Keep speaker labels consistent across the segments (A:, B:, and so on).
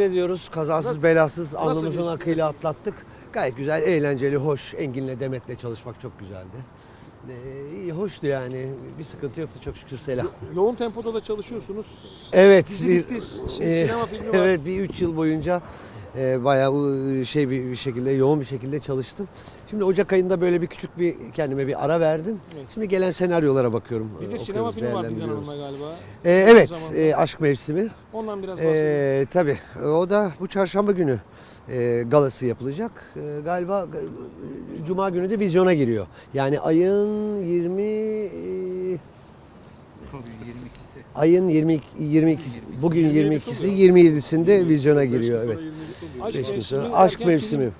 A: ediyoruz. Kazasız belasız alnımızın akıyla atlattık. Gayet güzel, eğlenceli, hoş. Engin'le Demet'le çalışmak çok güzeldi. Ee, iyi, hoştu yani. Bir sıkıntı yoktu çok şükür selam.
B: Yoğun tempoda da çalışıyorsunuz.
A: Evet.
B: Dizi
A: bir-
B: bitti. Şimdi
A: e,
B: sinema filmi var.
A: Evet bir 3 yıl boyunca e, bayağı e, şey bir, bir şekilde yoğun bir şekilde çalıştım. Şimdi Ocak ayında böyle bir küçük bir kendime bir ara verdim.
B: Evet.
A: Şimdi gelen senaryolara bakıyorum.
B: Bir
A: e,
B: de sinema
A: okuyoruz,
B: filmi var Dilan. Hanım'la galiba.
A: E, evet, e, Aşk Mevsimi.
B: Ondan biraz bahsedelim.
A: Ee, tabii. O da bu çarşamba günü e, galası yapılacak. E, galiba e, cuma günü de vizyona giriyor. Yani ayın 20 e,
C: Bugün 22'si.
A: Ayın 22 22 bugün 22'si 27'sinde vizyona giriyor evet. Beş gün sonra. Aşk mevsimi.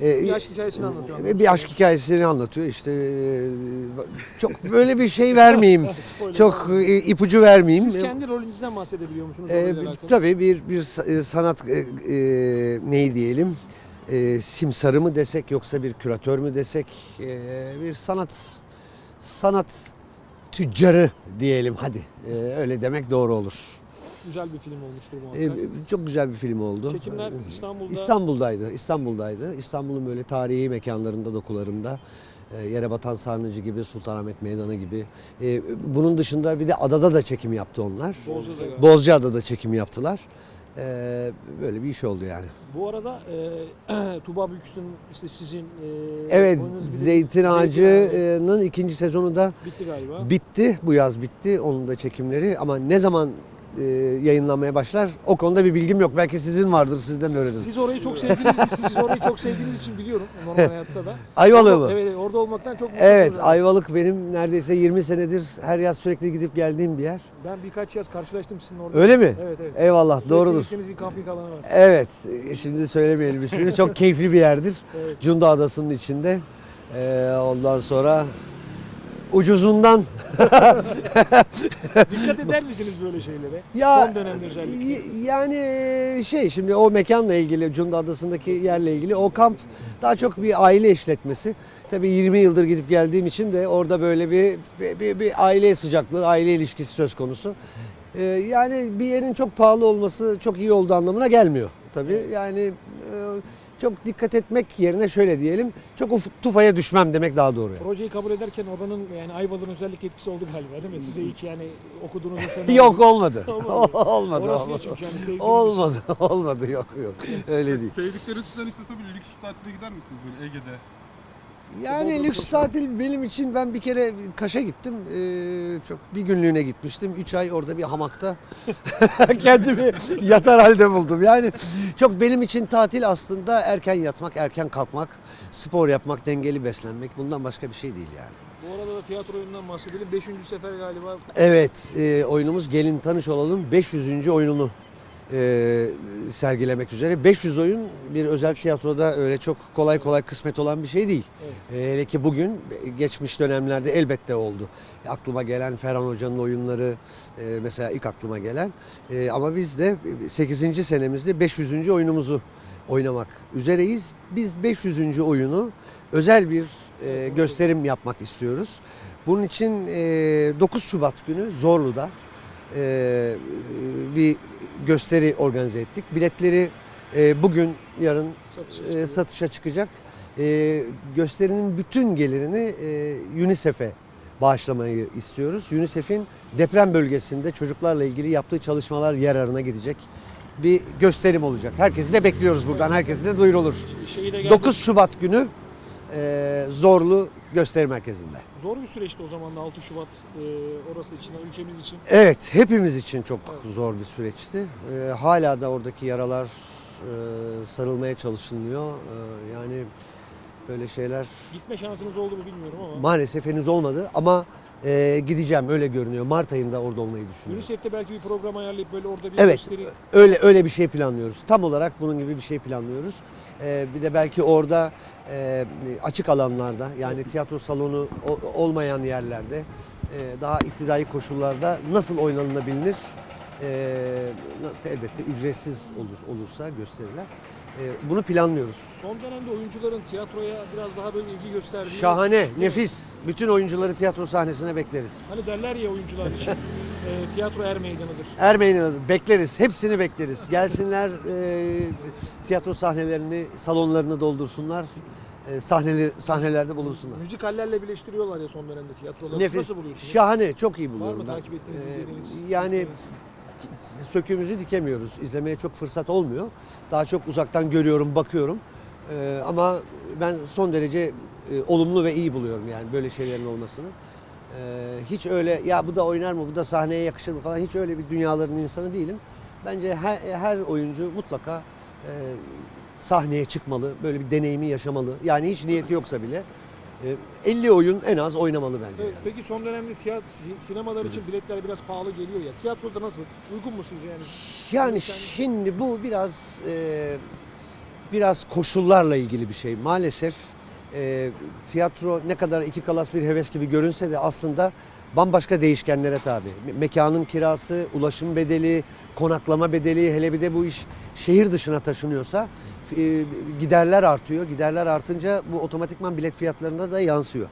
A: Ee,
B: Bir aşk hikayesini anlatıyor.
A: e, bir aşk hikayesini anlatıyor. İşte e, çok böyle bir şey vermeyeyim.
B: Spoiler
A: çok e, ipucu vermeyeyim.
B: Siz kendi rolünüzden bahsedebiliyor musunuz?
A: Ee,
B: Ee,
A: tabii bir bir sa- e, sanat e, e, neyi diyelim e, simsarı mı desek yoksa bir küratör mü desek e, bir sanat sanat tüccarı diyelim hadi E, öyle demek doğru olur.
B: Güzel bir film olmuştur
A: E,
B: muhakkak.
A: çok güzel bir film oldu.
B: Çekimler
A: E,
B: İstanbul'da.
A: İstanbul'daydı. İstanbul'daydı. İstanbul'un böyle tarihi mekanlarında, dokularında. e, Yere batan Sarnıcı gibi, Sultanahmet Meydanı gibi. E, Bunun dışında bir de adada da çekim yaptı onlar.
B: Bozcaada galiba.
A: Bozcaada'da çekim yaptılar. E, Böyle bir iş oldu yani.
B: Bu arada e, Tuba Büyüküstün işte sizin e,
A: Evet, Zeytin Ağacı'nın ikinci sezonu da
B: bitti galiba.
A: bitti. Bu yaz bitti onun da çekimleri. Ama ne zaman e, yayınlanmaya başlar o konuda bir bilgim yok. Belki sizin vardır, sizden öğrenin.
B: Siz orayı çok sevdiğiniz siz orayı çok sevdiğiniz için biliyorum normal hayatta da.
A: Ayvalık mı?
B: Evet, orada olmaktan çok mutluyum.
A: Evet. Ayvalık benim neredeyse 20 senedir her yaz sürekli gidip geldiğim bir yer.
B: Ben birkaç yaz karşılaştım sizin orada.
A: Öyle mi?
B: Evet evet.
A: Eyvallah,
B: Sürekli
A: doğrudur.
B: gittiğiniz bir kamping alanı var.
A: Evet, e, şimdi söylemeyelim ismini. Çok keyifli bir yerdir.
B: Evet.
A: Cunda Adası'nın içinde. Ee, ondan sonra ucuzundan
B: Dikkat eder misiniz böyle şeylere?
A: Ya
B: Son dönemde özellikle.
A: yani e, şey şimdi o mekanla ilgili Cunda Adası'ndaki yerle ilgili o kamp daha çok bir aile işletmesi. Tabii 20 yıldır gidip geldiğim için de orada böyle bir bir, bir, bir aile sıcaklığı, aile ilişkisi söz konusu. Ee, yani bir yerin çok pahalı olması çok iyi olduğu anlamına gelmiyor tabii. Yani e, çok dikkat etmek yerine şöyle diyelim. Çok uf- tufaya düşmem demek daha doğru. yani.
B: Projeyi kabul ederken oranın yani Ayvalık'ın özellikle etkisi oldu galiba değil mi? Size ilk yani okuduğunuz senaryo.
A: Yok olmadı.
B: Olmadı.
A: olmadı.
B: Orası
A: olmadı.
B: çünkü yani sevdiğiniz
A: Olmadı, olmadı yok yok. Öyle değil.
D: Sevdikleri sizden istese bir lüks bir tatile gider misiniz böyle Ege'de?
A: Yani lüks tatil benim için ben bir kere Kaş'a gittim. Ee, çok bir günlüğüne gitmiştim. Üç ay orada bir hamakta kendimi yatar halde buldum. Yani çok benim için tatil aslında erken yatmak, erken kalkmak, spor yapmak, dengeli beslenmek. Bundan başka bir şey değil yani.
B: Bu arada da tiyatro oyunundan bahsedelim. Beşinci sefer galiba
A: Evet, e, oyunumuz Gelin Tanış Olalım 500. oyununu e, sergilemek üzere. 500 oyun bir özel tiyatroda öyle çok kolay kolay kısmet olan bir şey değil. E, hele ki bugün geçmiş dönemlerde elbette oldu. Aklıma gelen Ferhan Hoca'nın oyunları e, mesela ilk aklıma gelen. E, ama biz de 8. senemizde 500. oyunumuzu oynamak üzereyiz. Biz 500. oyunu özel bir e, gösterim yapmak istiyoruz. Bunun için e, 9 Şubat günü Zorlu'da e, bir gösteri organize ettik. Biletleri e, bugün, yarın
B: satışa
A: e, satışa çıkacak. E, gösterinin bütün gelirini e, UNICEF'e bağışlamayı istiyoruz. UNICEF'in deprem bölgesinde çocuklarla ilgili yaptığı çalışmalar yararına gidecek bir gösterim olacak. Herkesi de bekliyoruz buradan. Herkesi de duyurulur.
B: Şeyi de geldi.
A: 9 Şubat günü e, Zorlu Gösteri Merkezi'nde.
B: Zor bir süreçti o zaman da 6 Şubat e, orası için, ülkemiz için.
A: Evet, hepimiz için çok zor bir süreçti. Ee, hala da oradaki yaralar e, sarılmaya çalışılıyor. Yani böyle şeyler
B: Gitme şansınız oldu mu bilmiyorum ama.
A: maalesef henüz olmadı ama e, gideceğim öyle görünüyor. Mart ayında orada olmayı düşünüyorum.
B: UNICEF'te belki bir program ayarlayıp böyle orada bir
A: Evet,
B: gösteri
A: öyle öyle bir şey planlıyoruz. Tam olarak bunun gibi bir şey planlıyoruz. Ee, bir de belki orada e, açık alanlarda yani tiyatro salonu o- olmayan yerlerde e, daha iktidai koşullarda nasıl oynanılabilir? Ee, elbette ücretsiz olur olursa gösteriler. Ee, bunu planlıyoruz.
B: Son dönemde oyuncuların tiyatroya biraz daha böyle ilgi gösterdiği.
A: Şahane, nefis. Bütün oyuncuları tiyatro sahnesine bekleriz.
B: Hani derler ya oyuncular için e, tiyatro er meydanıdır.
A: Ermeni bekleriz. Hepsini bekleriz. Gelsinler e, tiyatro sahnelerini, salonlarını doldursunlar. E, sahneler, sahnelerde bulunsunlar.
B: Müzikallerle birleştiriyorlar ya son dönemde tiyatroları.
A: Nefis.
B: Nasıl buluyorsunuz?
A: Şahane. Çok iyi buluyorum ben.
B: takip ettiğiniz, izlediğiniz?
A: yani söküğümüzü dikemiyoruz. İzlemeye çok fırsat olmuyor. Daha çok uzaktan görüyorum, bakıyorum. E, ama ben son derece e, olumlu ve iyi buluyorum yani böyle şeylerin olmasını. E, hiç öyle ya bu da oynar mı, bu da sahneye yakışır mı falan hiç öyle bir dünyaların insanı değilim. Bence her, her oyuncu mutlaka e, sahneye çıkmalı, böyle bir deneyimi yaşamalı. Yani hiç niyeti yoksa bile 50 oyun en az oynamalı bence.
B: Evet, peki son dönemde tiyatro, sinemalar için biletler biraz pahalı geliyor ya. Tiyatroda nasıl? Uygun mu sizce yani?
A: Yani şimdi bu biraz e, biraz koşullarla ilgili bir şey. Maalesef e, tiyatro ne kadar iki kalas bir heves gibi görünse de aslında bambaşka değişkenlere tabi. Me- Mekanın kirası, ulaşım bedeli, konaklama bedeli, hele bir de bu iş şehir dışına taşınıyorsa e, giderler artıyor. Giderler artınca bu otomatikman bilet fiyatlarına da yansıyor.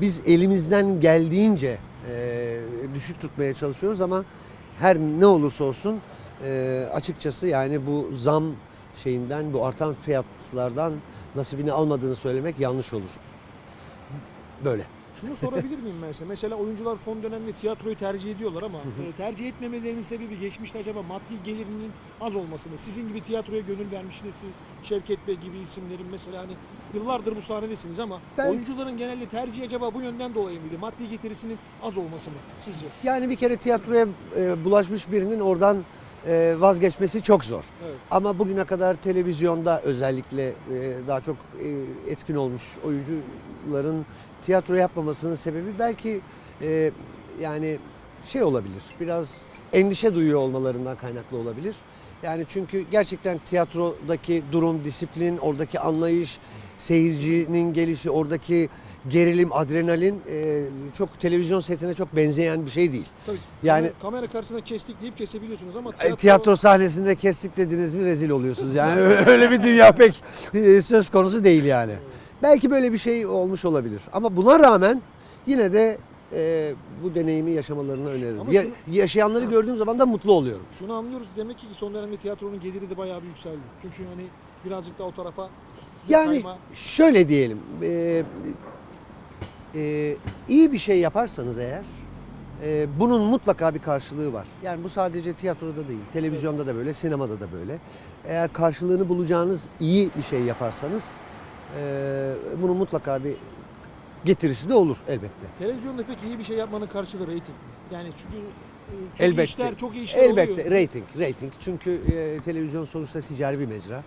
A: Biz elimizden geldiğince e, düşük tutmaya çalışıyoruz ama her ne olursa olsun e, açıkçası yani bu zam şeyinden, bu artan fiyatlardan nasibini almadığını söylemek yanlış olur. Böyle.
B: Şunu sorabilir miyim ben size? Mesela oyuncular son dönemde tiyatroyu tercih ediyorlar ama e, tercih etmemelerinin sebebi geçmişte acaba maddi gelirinin az olması mı? Sizin gibi tiyatroya gönül vermişsiniz siz, Şevket Bey gibi isimlerin mesela hani yıllardır bu sahnedesiniz ama
A: Ben-
B: oyuncuların genelde tercihi acaba bu yönden dolayı mıydı? Maddi getirisinin az olması mı sizce?
A: Yani bir kere tiyatroya e, bulaşmış birinin oradan vazgeçmesi çok zor.
B: Evet.
A: Ama bugüne kadar televizyonda özellikle e, daha çok e, etkin olmuş oyuncuların tiyatro yapmamasının sebebi belki e, yani şey olabilir. Biraz endişe duyuyor olmalarından kaynaklı olabilir. Yani çünkü gerçekten tiyatrodaki durum, disiplin, oradaki anlayış, seyircinin gelişi, oradaki gerilim, adrenalin e, çok televizyon setine çok benzeyen bir şey değil.
B: Tabii.
A: Yani-
B: kamera, kamera karşısında kestik deyip kesebiliyorsunuz ama
A: Ay,
B: tiyatro,
A: Tiyatro sahnesinde kestik dediniz mi rezil oluyorsunuz. Yani öyle bir dünya pek e, söz konusu değil yani. Belki böyle bir şey olmuş olabilir. Ama buna rağmen yine de e, bu deneyimi yaşamalarını öneririm.
B: Ama
A: Ya-
B: şunu-
A: yaşayanları gördüğüm zaman da mutlu oluyorum.
B: Şunu anlıyoruz demek ki son dönemde tiyatronun geliri de bayağı bir yükseldi. Çünkü hani birazcık da o tarafa
A: Yani
B: kayma-
A: şöyle diyelim. e, e, iyi bir şey yaparsanız eğer e, bunun mutlaka bir karşılığı var. Yani bu sadece tiyatroda değil, televizyonda da böyle, sinemada da böyle. Eğer karşılığını bulacağınız iyi bir şey yaparsanız e, bunun mutlaka bir getirisi de olur elbette.
B: Televizyonda pek iyi bir şey yapmanın karşılığı reyting. Yani çünkü çok iyi
A: Elbette.
B: işler, çok iyi işler
A: Elbette
B: oluyor.
A: rating, rating. Çünkü e, televizyon sonuçta ticari bir mecra.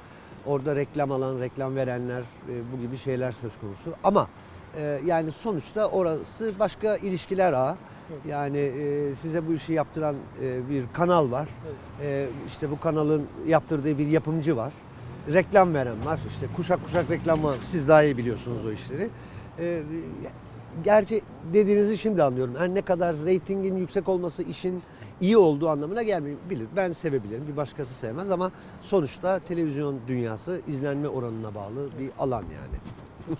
A: Orada reklam alan, reklam verenler e, bu gibi şeyler söz konusu. Ama e, yani sonuçta orası başka ilişkiler ağı.
B: Evet.
A: Yani e, size bu işi yaptıran e, bir kanal var.
B: Evet.
A: E, işte bu kanalın yaptırdığı bir yapımcı var. Reklam veren var. İşte kuşak kuşak reklam var. Siz daha iyi biliyorsunuz o işleri. E, gerçi dediğinizi şimdi anlıyorum. Her ne kadar reytingin yüksek olması işin iyi olduğu anlamına gelmeyebilir. Ben sevebilirim, bir başkası sevmez ama sonuçta televizyon dünyası izlenme oranına bağlı bir alan yani.